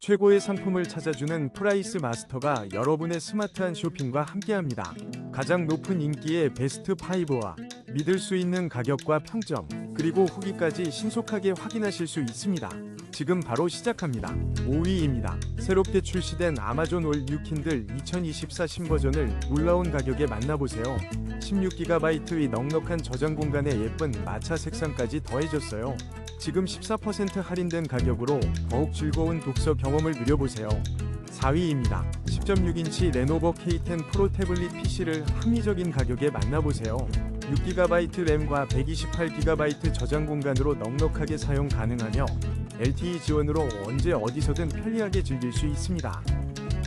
최고의 상품을 찾아주는 프라이스 마스터가 여러분의 스마트한 쇼핑과 함께합니다. 가장 높은 인기의 베스트 5와 믿을 수 있는 가격과 평점, 그리고 후기까지 신속하게 확인하실 수 있습니다. 지금 바로 시작합니다. 5위입니다. 새롭게 출시된 아마존 올 뉴 킨들 2024 신버전을 놀라운 가격에 만나보세요. 16GB의 넉넉한 저장 공간에 예쁜 마차 색상까지 더해졌어요. 지금 14% 할인된 가격으로 더욱 즐거운 독서 경험을 누려보세요. 4위입니다. 10.6인치 레노버 K10 프로 태블릿 PC를 합리적인 가격에 만나보세요. 6GB 램과 128GB 저장 공간으로 넉넉하게 사용 가능하며 LTE 지원으로 언제 어디서든 편리하게 즐길 수 있습니다.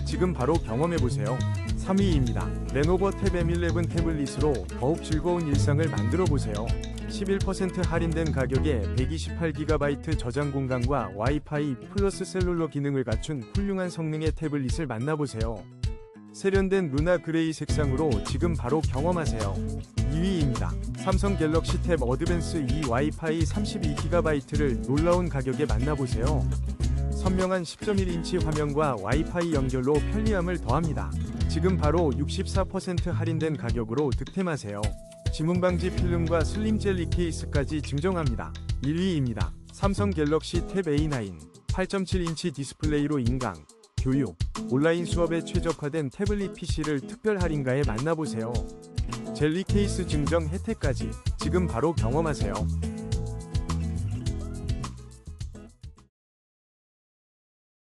지금 바로 경험해보세요. 3위입니다. 레노버 탭 M11 태블릿으로 더욱 즐거운 일상을 만들어보세요. 11% 할인된 가격에 128GB 저장 공간과 와이파이 플러스 셀룰러 기능을 갖춘 훌륭한 성능의 태블릿을 만나보세요. 세련된 루나 그레이 색상으로 지금 바로 경험하세요. 2위입니다. 삼성 갤럭시 탭 어드밴스 2 와이파이 32GB를 놀라운 가격에 만나보세요. 선명한 10.1인치 화면과 와이파이 연결로 편리함을 더합니다. 지금 바로 64% 할인된 가격으로 득템하세요. 지문 방지 필름과 슬림 젤리 케이스까지 증정합니다. 1위입니다. 삼성 갤럭시 탭 A9 8.7인치 디스플레이로 인강, 교육, 온라인 수업에 최적화된 태블릿 PC를 특별 할인가에 만나보세요. 젤리 케이스 증정 혜택까지 지금 바로 경험하세요.